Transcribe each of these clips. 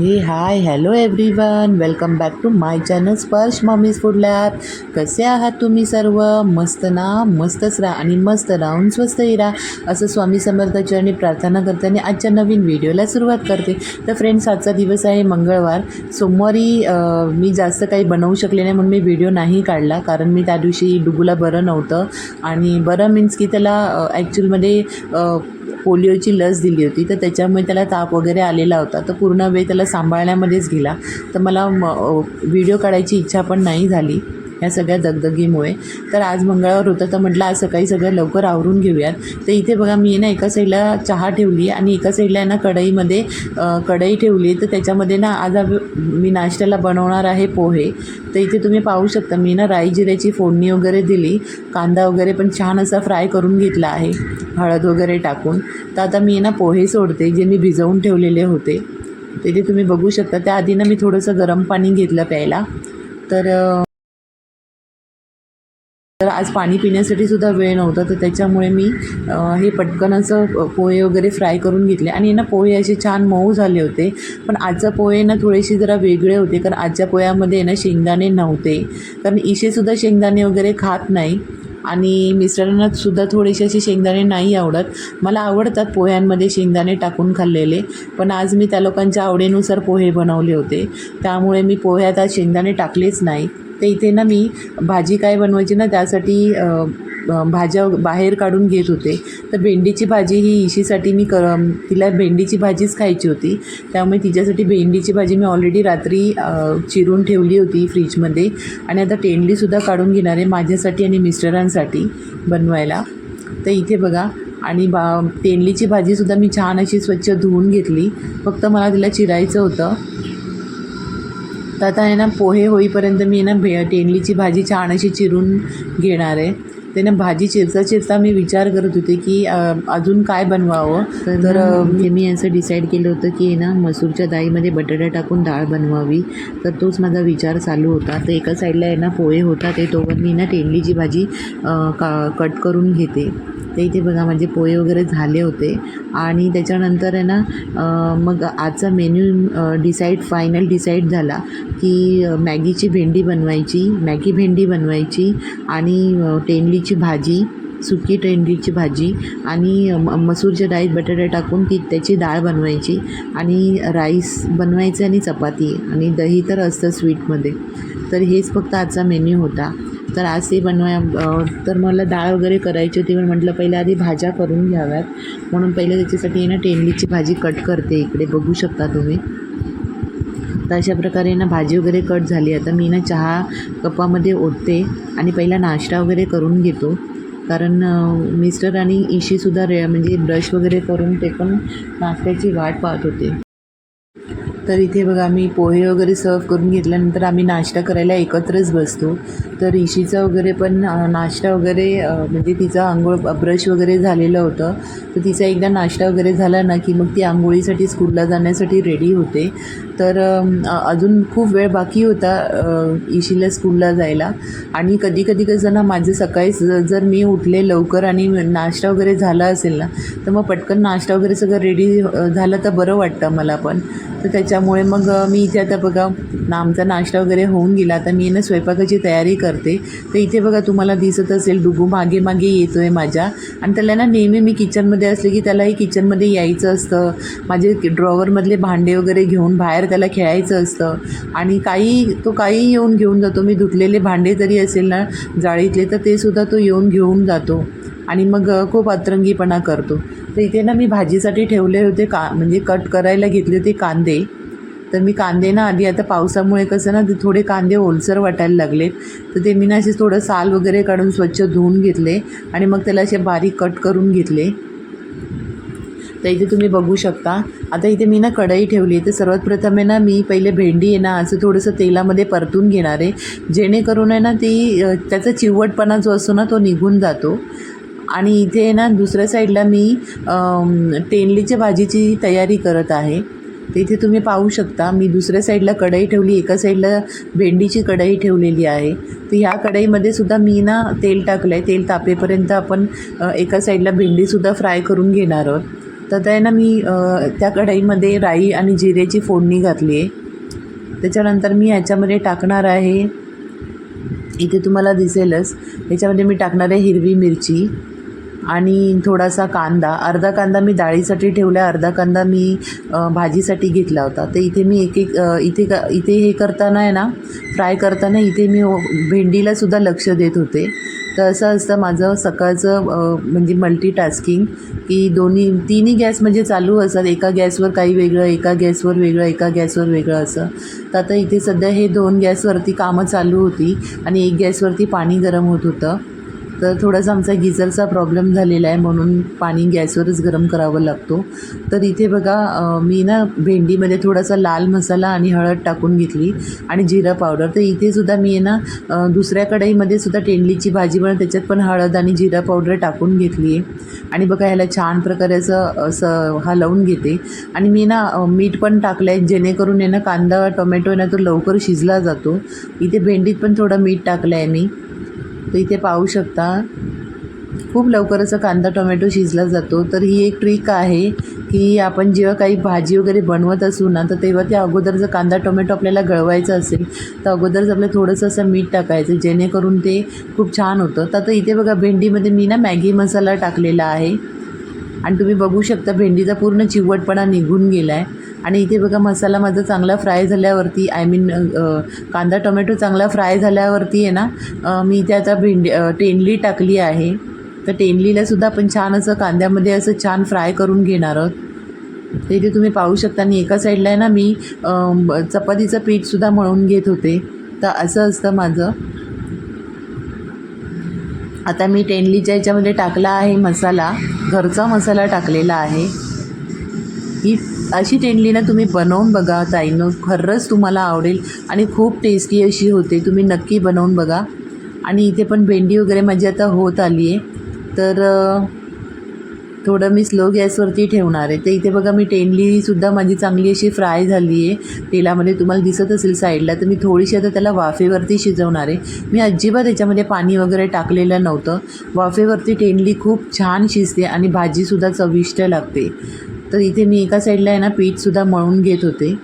Hey hi hello everyone welcome back to my channel Sparsh mummy's food lab कसे आहात तुम्ही सर्व? मस्त ना? मस्तच राहा आणि मस्त राहून स्वस्तही राहा. असं स्वामी समर्थाचरणी प्रार्थना करताना आजच्या नवीन व्हिडिओला सुरुवात करते. तर फ्रेंड्स आजचा दिवस आहे मंगळवार. सोमवारी मी जास्त काही बनवू शकले नाही म्हणून मी व्हिडिओ नाही काढला. कारण मी त्या दिवशी डुगूला बरं नव्हतं. आणि बरं मीन्स की त्याला ॲक्च्युअलमध्ये पोलिओची लस दिली होती. तर त्याच्यामुळे त्याला ताप वगैरे आलेला होता. तर पूर्ण वेळ त्याला सांभाळण्यामध्येच गेला. तर मला म व्हिडिओ काढायची इच्छा पण नाही झाली ह्या सगळ्या दगदगीमुळे. तर आज मंगळवार होतं तर म्हटलं आज सकाळी सगळं लवकर आवरून घेऊयात. तर इथे बघा मी ना एका साईडला चहा ठेवली आणि एका साईडला आहे ना कढईमध्ये कढई ठेवली. तर त्याच्यामध्ये ना आज मी नाश्त्याला बनवणार आहे पोहे. तर इथे तुम्ही पाहू शकता मी ना राई जिऱ्याची फोडणी वगैरे दिली. कांदा वगैरे पण छान असा फ्राय करून घेतला आहे हळद वगैरे टाकून. तर आता मी ना पोहे सोडते जे मी भिजवून ठेवलेले होते. ते जे तुम्ही बघू शकता त्या आधी ना मी थोडंसं गरम पाणी घेतलं प्यायला. तर तर आज पाणी पिण्यासाठी सुद्धा वेळ नव्हता तर त्याच्यामुळे मी हे पटकन असं पोहे वगैरे फ्राय करून घेतले. आणि ना पोहे असे छान मऊ झाले होते पण आजचा पोहे ना थोडेसे जरा वेगळे होते कारण आजच्या पोह्यामध्ये ना शेंगदाणे नव्हते. कारण इशेसुद्धा शेंगदाणे वगैरे खात नाही. आणि मिस्टरांना सुद्धा थोडेसे असे शेंगदाणे नाही आवडत. मला आवडतात पोह्यांमध्ये शेंगदाणे टाकून खाल्लेले पण आज मी त्या लोकांच्या आवडीनुसार पोहे बनवले होते. त्यामुळे मी पोह्यात आज शेंगदाणे टाकलेच नाही. ते इथे ना मी भाजी काय बनवायची ना त्यासाठी भाज्या बाहेर काढून घेत होते. तर भेंडीची भाजी ही इशीसाठी मी कर तिला भेंडीची भाजीच खायची होती. त्यामुळे तिच्यासाठी भेंडीची भाजी मी ऑलरेडी रात्री चिरून ठेवली होती फ्रीजमध्ये आणि आता टेंडलीसुद्धा काढून घेणार आहे माझ्यासाठी आणि मिस्टरांसाठी बनवायला. तर इथे बघा. आणि बा तेंडलीची भाजीसुद्धा मी छान अशी स्वच्छ धुवून घेतली. फक्त मला तिला चिरायचं होतं. तर आता आहे ना पोहे होईपर्यंत मी ना भे टेंडलीची भाजी छान अशी चिरून घेणार आहे. ते ना भाजी चिरता चिरता मी विचार करत होते की अजून काय बनवावं? तर हे मी असं डिसाईड केलं होतं की ना मसूरच्या डाळीमध्ये बटाटा टाकून डाळ बनवावी. तर तोच माझा विचार चालू होता. तर एका साईडला आहे ना पोहे होता ते तोवर मी ना टेंडलीची भाजी का कट करून घेते. तर इथे बघा माझे पोहे वगैरे झाले होते. आणि त्याच्यानंतर आहे ना मग आजचा मेन्यू डिसाईड फायनल डिसाईड झाला की मॅगीची भेंडी बनवायची मॅगी भेंडी बनवायची आणि टेंडलीची भाजी सुकी टेंडीची भाजी आणि म मसूरच्या डाळीत बटाटा टाकून ती त्याची डाळ बनवायची आणि राईस बनवायचं आणि चपाती आणि दही तर असतं स्वीटमध्ये तर हेच फक्त आजचा मेन्यू होता. तर आज ते बनवाय तर मला डाळ वगैरे करायची होती पण म्हटलं पहिले आधी भाज्या करून घ्याव्यात. म्हणून पहिले त्याच्यासाठी आहे ना टेंडलीची भाजी कट करते इकडे बघू शकता तुम्ही. तर अशा प्रकारे ना भाजी वगैरे कट झाली. आता मी ना चहा कपामध्ये ओतते आणि पहिला नाश्ता वगैरे करून घेतो. कारण मिस्टर आणि इशीसुद्धा रे म्हणजे ब्रश वगैरे करून ते पण नाश्त्याची वाट पाहत होते. तर इथे बघा आम्ही पोहे वगैरे सर्व करून घेतल्यानंतर आम्ही नाश्ता करायला एकत्रच बसतो. तर इशीचा वगैरे पण नाश्ता वगैरे म्हणजे तिचा आंघोळ ब्रश वगैरे झालेलं होतं. तर तिचा एकदा नाश्ता वगैरे झाला ना की मग ती आंघोळीसाठी स्कूलला जाण्यासाठी रेडी होते. तर अजून खूप वेळ बाकी होता ईशीला इशीला स्कूलला जायला. आणि कधी कधी कसं ना माझं सकाळी जर मी उठले लवकर आणि नाश्ता वगैरे झाला असेल ना तर मग पटकन नाश्ता वगैरे सगळं रेडी झालं तर बरं वाटतं मला पण. तर त्याच्यामुळे मग मी इथे आता बघा ना आमचा नाश्ता वगैरे होऊन गेला. आता मी ना स्वयंपाकाची तयारी कर करते. तर इथे बघा तुम्हाला दिसत असेल डुगू मागे मागे येतो आहे माझ्या. आणि त्याला ना नेहमी मी किचनमध्ये असले की त्यालाही किचनमध्ये यायचं असतं. माझे ड्रॉवरमधले भांडे वगैरे घेऊन बाहेर त्याला खेळायचं असतं. आणि काही तो काही येऊन घेऊन जातो. मी धुतलेले भांडे जरी असेल ना जाळीतले तर ते सुद्धा तो येऊन घेऊन जातो. आणि मग खूप अतरंगीपणा करतो. तर इथे ना मी भाजीसाठी ठेवले होते का म्हणजे कट करायला घेतले होते कांदे. तर मी कांदे ना आधी आता पावसामुळे कसं ना ते थोडे कांदे ओलसर वाटायला लागले तर ते मी ना असे थोडं साल वगैरे काढून स्वच्छ धुवून घेतले आणि मग त्याला असे बारीक कट करून घेतले. तर इथे तुम्ही बघू शकता. आता इथे मी ना कढई ठेवली तर सर्वात प्रथम आहे ना मी पहिले भेंडी आहे ना असं थोडंसं तेलामध्ये परतून घेणार आहे. जेणेकरून आहे ना ती त्याचा चिवटपणा जो असतो ना तो निघून जातो. आणि इथे आहे ना दुसऱ्या साईडला मी अम, भाजीची तयारी करत आहे. तर इथे तुम्ही पाहू शकता. मी दुसऱ्या साईडला कढई ठेवली एका साईडला भेंडीची कढई ठेवलेली आहे. तर ह्या कढईमध्ये सुद्धा मी ना तेल टाकलं आहे तेल तापेपर्यंत आपण एका साईडला भेंडीसुद्धा फ्राय करून घेणार आहोत. तर ते ना मी त्या कढईमध्ये राई आणि जिऱ्याची फोडणी घातली आहे. त्याच्यानंतर मी ह्याच्यामध्ये टाकणार आहे इथे तुम्हाला दिसेलच याच्यामध्ये मी टाकणार आहे हिरवी मिरची. आणि थोडासा कांदा. अर्धा कांदा मी डाळीसाठी ठेवला अर्धा कांदा मी भाजीसाठी घेतला होता. तर इथे मी एक एक इथे का इथे हे करताना आहे ना फ्राय करताना इथे मी भेंडीलासुद्धा लक्ष देत होते. तर असं असतं माझं सकाळचं म्हणजे म्हणजे मल्टीटास्किंग की दोन्ही तिन्ही गॅस म्हणजे चालू असतात. एका गॅसवर काही वेगळं एका गॅसवर वेगळं एका गॅसवर वेगळं असं. तर आता इथे सध्या हे दोन गॅसवरती कामं चालू होती आणि एक गॅसवरती पाणी गरम होत होतं. तर थोडासा आमचा गिझरचा प्रॉब्लेम झालेला आहे म्हणून पाणी गॅसवरच गरम करावं लागतो. तर इथे बघा मी ना भेंडीमध्ये थोडासा लाल मसाला आणि हळद टाकून घेतली आणि जिरा पावडर. तर इथेसुद्धा मी आहे ना दुसऱ्या कढईमध्ये सुद्धा टेंडलीची भाजी बनवून त्याच्यात पण हळद आणि जिरा पावडर टाकून घेतली आहे. आणि बघा ह्याला छान प्रकारे असं असं हलवून घेते. आणि मी ना मीठ पण टाकलं आहे जेणेकरून आहे ना कांदा टोमॅटो आहे ना तो लवकर शिजला जातो. इथे भेंडीत पण थोडं मीठ टाकलं आहे मी. तर इथे पाहू शकता खूप लवकर असं कांदा टोमॅटो शिजला जातो. तर ही एक ट्रिक आहे की आपण जेव्हा काही भाजी वगैरे बनवत असू ना तर तेव्हा त्या अगोदर जर कांदा टोमॅटो आपल्याला गळवायचा असेल तर अगोदरच आपलं थोडंसं असं मीठ टाकायचं जेणेकरून ते खूप छान होतं. तर आता इथे बघा भेंडीमध्ये मी ना मॅगी मसाला टाकलेला आहे. आणि तुम्ही बघू शकता भेंडीचा पूर्ण चिवटपणा निघून गेला आहे आणि इथे बघा मसाला माझा चांगला फ्राय झाल्यावरती आय मीन कांदा टोमॅटो चांगला फ्राय झाल्यावरती आहे ना मी इथे आता भेंडी टेनली टाकली आहे. तर टेनलीलासुद्धा आपण छान असं कांद्यामध्ये असं छान फ्राय करून घेणार आहोत. तर इथे तुम्ही पाहू शकता आणि एका साईडला आहे ना मी चपातीचं पीठसुद्धा मळून घेत होते. तर असं असतं माझं. आता मी टेंडलीच्या याच्यामध्ये टाकला आहे मसाला घरचा मसाला टाकलेला आहे. ही अशी टेंडली ना तुम्ही बनवून बघा ताईनं. खरंच तुम्हाला आवडेल आणि खूप टेस्टी अशी होते. तुम्ही नक्की बनवून बघा. आणि इथे पण भेंडी वगैरे माझी आता होत आली आहे. तर थोडं मी स्लो गॅसवरती ठेवणार आहे. तर इथे बघा मी टेंडलीसुद्धा माझी चांगली अशी फ्राय झाली आहे. तेलामध्ये तुम्हाला दिसत असेल साईडला तर मी थोडीशी आता त्याला वाफेवरती शिजवणार आहे. मी अजिबात त्याच्यामध्ये पाणी वगैरे टाकलेलं नव्हतं. वाफेवरती टेंडली खूप छान शिजते आणि भाजीसुद्धा चविष्ट लागते. तर इथे मी एका साईडला आहे ना पीठसुद्धा मळून घेत होते.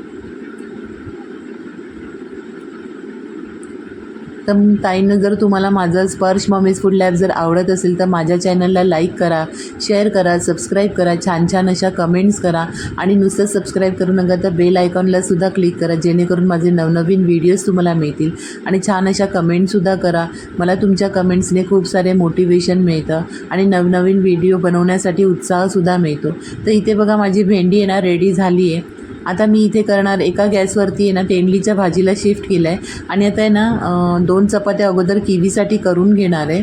तर ताईनं जर तुम्हाला माझं स्पर्श मम्मीज फूड लॅब जर आवडत असेल तर माझ्या चॅनलला लाईक करा शेअर करा सबस्क्राईब करा छान छान अशा कमेंट्स करा आणि नुसतं सबस्क्राईब करू नका तर बेल आयकॉनला सुद्धा क्लिक करा जेणेकरून माझे नवनवीन व्हिडिओज तुम्हाला मिळतील. आणि छान अशा कमेंटसुद्धा करा. मला तुमच्या कमेंट्सने खूप सारे मोटिवेशन मिळतं आणि नवनवीन व्हिडिओ बनवण्यासाठी उत्साहसुद्धा मिळतो. तर इथे बघा माझी भेंडी आहे ना रेडी झाली आहे आता मी इथे करणार एका गॅसवरती आहे ना तेंडलीच्या भाजीला शिफ्ट केलं आहे आणि आता आहे ना दोन चपात्या अगोदर किवीसाठी करून घेणार आहे.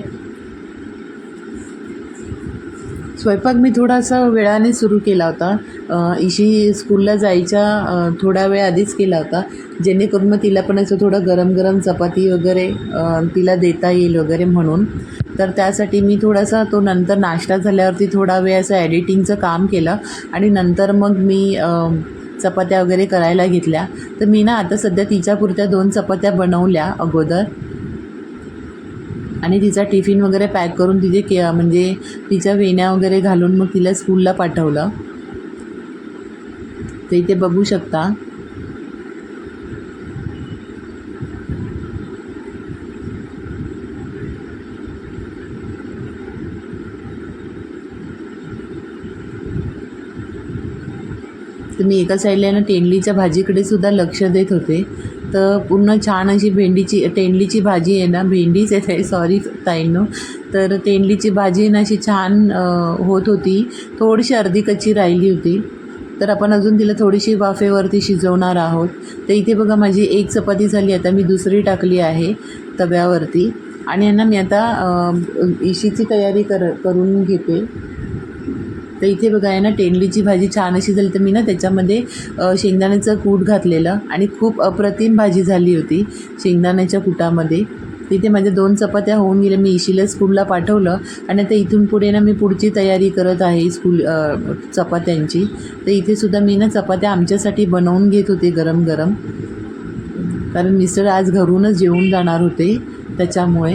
स्वयंपाक मी थोडासा वेळाने सुरू केला होता. इशी स्कूलला जायच्या थोडा वेळ आधीच केला होता. जेणेकरून मग तिला पण असं थोडं गरम गरम चपाती वगैरे तिला देता येईल वगैरे म्हणून. तर त्यासाठी मी थोडासा तो नंतर नाश्ता झाल्यावरती थोडा वेळ असं एडिटिंगचं काम केलं. आणि नंतर मग मी चपात्या वगैरे करायला घेतल्या. तर मी ना आता सध्या तिच्यापुरत्या दोन चपात्या बनवल्या अगोदर. आणि तिचा टिफिन वगैरे पॅक करून तिथे के म्हणजे तिच्या वेण्या वगैरे घालून मग तिला स्कूलला पाठवलं. तर इथे बघू शकता. तर मी एका साईडला ना टेंडलीच्या भाजीकडे सुद्धा लक्ष देत होते. तर पूर्ण छान अशी भेंडीची टेंडलीची भाजी आहे ना भेंडीच आहे सॉरी ताईंनो. तर तेंडलीची भाजी ना अशी छान होत होती. थोडीशी अर्धी कच्ची राहिली होती. तर आपण अजून तिला थोडीशी वाफेवरती शिजवणार आहोत. तर इथे बघा माझी एक चपाती झाली आता मी दुसरी टाकली आहे तव्यावरती. आणि यांना मी आता इशीची तयारी कर करून घेते. तर इथे बघा आहे ना टेंडलीची भाजी छान अशी झाली. तर मी ना त्याच्यामध्ये शेंगदाण्याचं कूट घातलेलं आणि खूप अप्रतिम भाजी झाली होती शेंगदाण्याच्या कुटामध्ये. तिथे माझ्या दोन चपात्या होऊन गेल्या. मी इशीला स्कूलला पाठवलं आणि आता इथून पुढे ना मी पुढची तयारी करत आहे स्कूल चपात्यांची. तर इथेसुद्धा मी ना चपात्या आमच्यासाठी बनवून घेत होते गरम गरम. कारण मिस्टर आज घरूनच जेवून जाणार होते त्याच्यामुळे.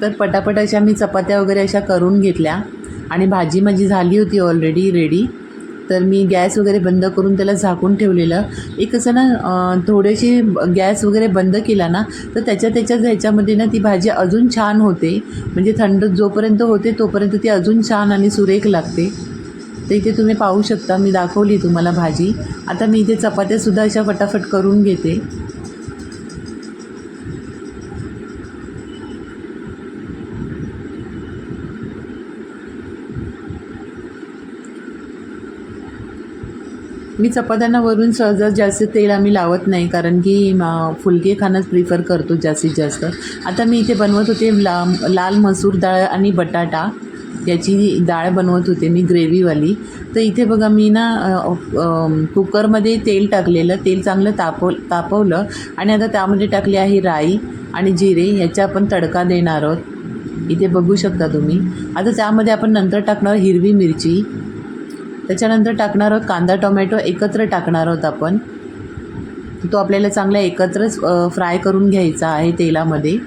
तर पटापट अशा मी चपात्या वगैरे अशा करून घेतल्या. आणि भाजी माझी झाली होती ऑलरेडी रेडी तर मी गॅस वगैरे बंद करून त्याला झाकून ठेवलेलं. एक असं ना थोडेशी गॅस वगैरे बंद केला ना तर त्याच्या त्याच्याच ह्याच्यामध्ये ना ती भाजी अजून छान होते. म्हणजे थंड जोपर्यंत होते तोपर्यंत ती अजून छान आणि सुरेख लागते. तर इथे तुम्ही पाहू शकता मी दाखवली तुम्हाला भाजी. आता मी इथे चपात्यासुद्धा अशा फटाफट करून घेते. मी चपात्यांना वरून सहजात जास्त तेल आम्ही लावत नाही कारण की फुलके खाणंच प्रिफर करतो जास्तीत जास्त. आता मी इथे बनवत होते ला लाल मसूर डाळ आणि बटाटा. याची डाळ बनवत होते मी ग्रेव्हीवाली. तर इथे बघा मी ना कुकरमध्ये तेल टाकलेलं तेल चांगलं तापव तापवलं. आणि आता त्यामध्ये टाकली आहे राई आणि जिरे याचा आपण तडका देणार आहोत. इथे बघू शकता तुम्ही. आता त्यामध्ये आपण नंतर टाकणार हिरवी मिरची. त्याच्यानंतर टाकणार आहोत कांदा टोमॅटो एकत्र टाकणार आहोत आपण. तो आपल्याला चांगला एकत्रच फ्राय करून घ्यायचा आहे तेलामध्ये.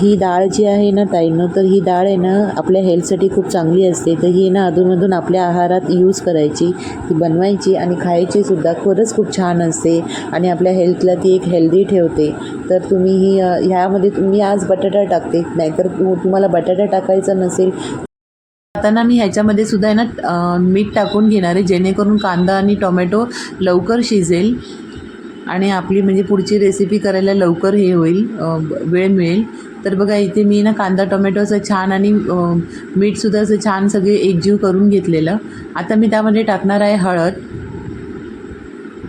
ही डाळ जी आहे ना ताईनं तर ही डाळ आहे ना आपल्या हेल्थसाठी खूप चांगली असते. तर ही ना अधूनमधून आपल्या आहारात यूज करायची ती बनवायची आणि खायची सुद्धा खरंच खूप छान असते. आणि आपल्या हेल्थला ती एक हेल्दी ठेवते. तर तुम्ही ही ह्यामध्ये तुम्ही आज बटाटा टाकते. नाहीतर तुम्हाला बटाटा टाकायचा नसेल. आता ना मी ह्याच्यामध्ये सुद्धा आहे ना मीठ टाकून घेणार आहे. जेणेकरून कांदा आणि टोमॅटो लवकर शिजेल. आणि आपली म्हणजे पुढची रेसिपी करायला लवकर हे होईल वेळ मिळेल. तर बघा इथे मी ना कांदा टोमॅटो असं छान आणि मीठसुद्धा असं छान सगळे एकजीव करून घेतलेलं. आता मी त्यामध्ये टाकणार आहे हळद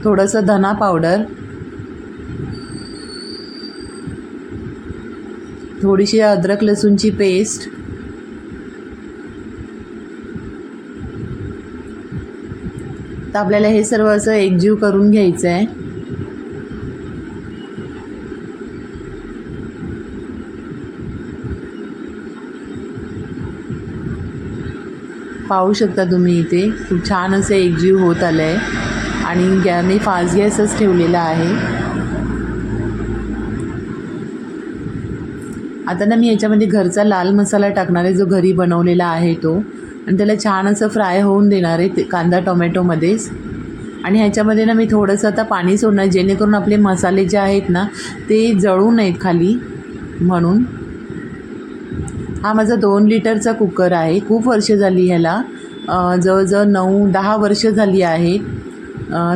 थोडंसं धना पावडर थोडीशी अद्रक लसूणची पेस्ट तर आपल्याला हे सर्व असं एकजीव करून घ्यायचं आहे पाहू शकता तुम्ही इथे. खूप छान असं एकजीव होत आलं आहे आणि गॅ मी फास्ट गॅसच ठेवलेला आहे. आता ना मी याच्यामध्ये घरचा लाल मसाला टाकणार आहे जो घरी बनवलेला आहे तो. आणि त्याला छान असं फ्राय होऊन देणार आहे ते कांदा टोमॅटोमध्येच आणि ह्याच्यामध्ये ना मी थोडंसं आता पाणी सोडणार जेणेकरून आपले मसाले जे आहेत ना ते जळू नयेत खाली म्हणून. हा माझा दोन लिटरचा कुकर आहे. खूप वर्ष झाली ह्याला. जवळजवळ नऊ दहा वर्ष झाली आहे.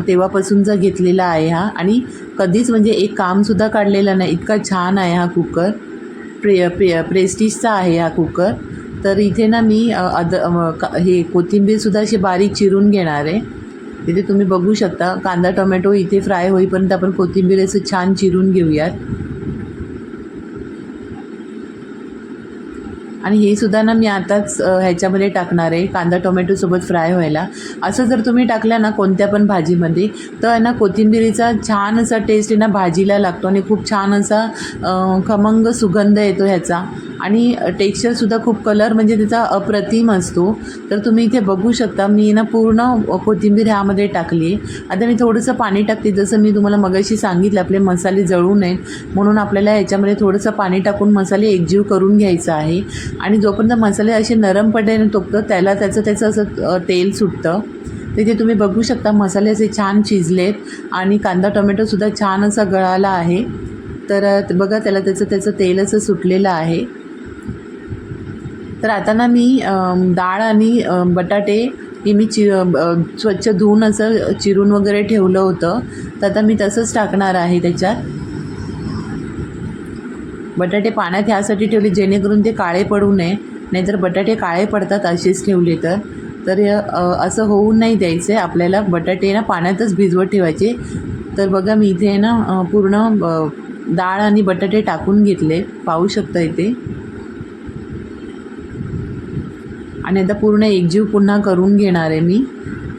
तेव्हापासूनचा घेतलेला आहे हा. आणि कधीच म्हणजे एक कामसुद्धा काढलेलं नाही. इतका छान आहे हा कुकर. प्रे प्रे प्रेस्टिजचा आहे हा कुकर. तर इथे ना मी अद का हे कोथिंबीरसुद्धा अशी बारीक चिरून घेणार आहे. इथे तुम्ही बघू शकता. कांदा टोमॅटो इथे फ्राय होईपर्यंत आपण कोथिंबीर असं छान चिरून घेऊयात. आणि हे सुद्धा ना मी आताच ह्याच्यामध्ये टाकणार आहे कांदा टोमॅटोसोबत फ्राय व्हायला. असं जर तुम्ही टाकलं ना कोणत्या पण भाजीमध्ये तर आहे ना कोथिंबिरीचा छान असा टेस्ट आहे ना भाजीला लागतो आणि खूप छान असा खमंग सुगंध येतो ह्याचा. आणि टेक्स्चरसुद्धा खूप कलर म्हणजे त्याचा अप्रतिम असतो. तर तुम्ही इथे बघू शकता मी ना पूर्ण कोथिंबीर ह्यामध्ये टाकली. आता मी थोडंसं पाणी टाकते जसं मी तुम्हाला मगाशी सांगितलं आपले मसाले जळू नयेत म्हणून आपल्याला ह्याच्यामध्ये थोडंसं पाणी टाकून मसाले एकजीव करून घ्यायचं आहे. आणि जोपर्यंत मसाले असे नरम पडले तोपर्यंत त्याला त्याचं त्याचं असं तेल सुटतं. तिथे तुम्ही बघू शकता मसाले असे छान शिजलेत आणि कांदा टोमॅटोसुद्धा छान असा गळाला आहे. तर बघा त्याला त्याचं त्याचं तेल असं सुटलेलं आहे. तर आता ना मी डाळ आणि बटाटे हे मी चि स्वच्छ धुवून असं चिरून वगैरे ठेवलं होतं. तर आता मी तसंच टाकणार आहे त्याच्यात. बटाटे पाण्यात ह्यासाठी ठेवले जेणेकरून ते काळे पडू नये. नाहीतर बटाटे काळे पडतात असेच ठेवले तर. तर असं होऊ नाही द्यायचं. आहे आपल्याला बटाटे ना पाण्यातच भिजवत ठेवायचे. तर बघा मी इथे ना पूर्ण डाळ आणि बटाटे टाकून घेतले. पाहू शकता इथे. आणि आता पूर्ण एकजीव पुन्हा करून घेणार आहे मी.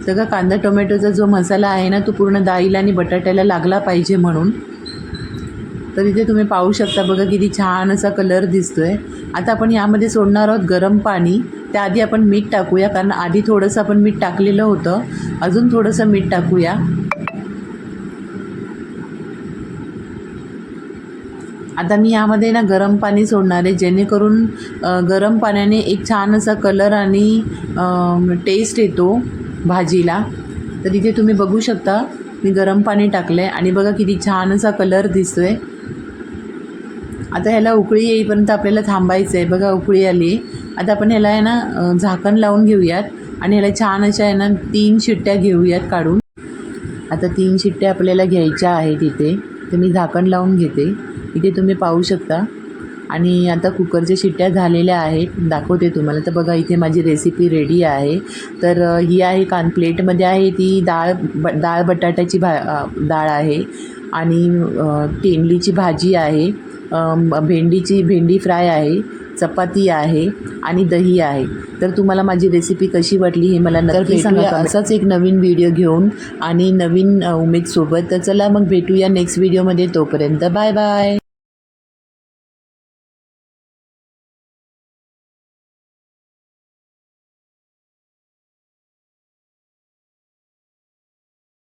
सगळा कांदा टोमॅटोचा जो मसाला आहे ना तो पूर्ण दाईला आणि बटाट्याला लागला पाहिजे म्हणून. तर इथे तुम्ही पाहू शकता बघा किती छान असा कलर दिसतो आहे आता आपण यामध्ये सोडणार आहोत गरम पाणी. त्याआधी आपण मीठ टाकूया कारण आधी थोडंसं आपण मीठ टाकलेलं होतं. अजून थोडंसं मीठ टाकूया. आता मी यामध्ये ना गरम पाणी सोडणार आहे जेणेकरून गरम पाण्याने एक छान असा कलर आणि टेस्ट येतो भाजीला. तर इथे तुम्ही बघू शकता मी गरम पाणी टाकलं आहे आणि बघा किती छान असा कलर दिसतो आहे आता ह्याला उकळी येईपर्यंत आपल्याला थांबायचं आहे बघा उकळी आली. आता आपण ह्याला आहे ना झाकण लावून घेऊयात आणि ह्याला छान अशा आहे ना तीन शिट्ट्या घेऊयात काढून. आता तीन शिट्ट्या आपल्याला घ्यायच्या आहेत इथे. तर मी झाकण लावून घेते. इथे तुम्ही पाहू शकता. आणि आता कुकरच्या शिट्ट्या झालेल्या आहेत. दाखवते तुम्हाला. तर बघा इथे माझी रेसिपी रेडी आहे. तर ही आहे कान प्लेटमध्ये आहे ती डाळ ब डाळ बटाट्याची भा डाळ आहे. आणि टेंडलीची भाजी आहे. भेंडीची भेंडी फ्राय आहे. चपाती आहे आणि दही आहे. तर तुम्हाला माझी रेसिपी कशी वाटली हे मला नक्की सांगा असाच एक नवीन व्हिडिओ घेऊन आणि नवीन उमेदसोबत. तर चला मग भेटूया नेक्स्ट व्हिडिओमध्ये तोपर्यंत बाय बाय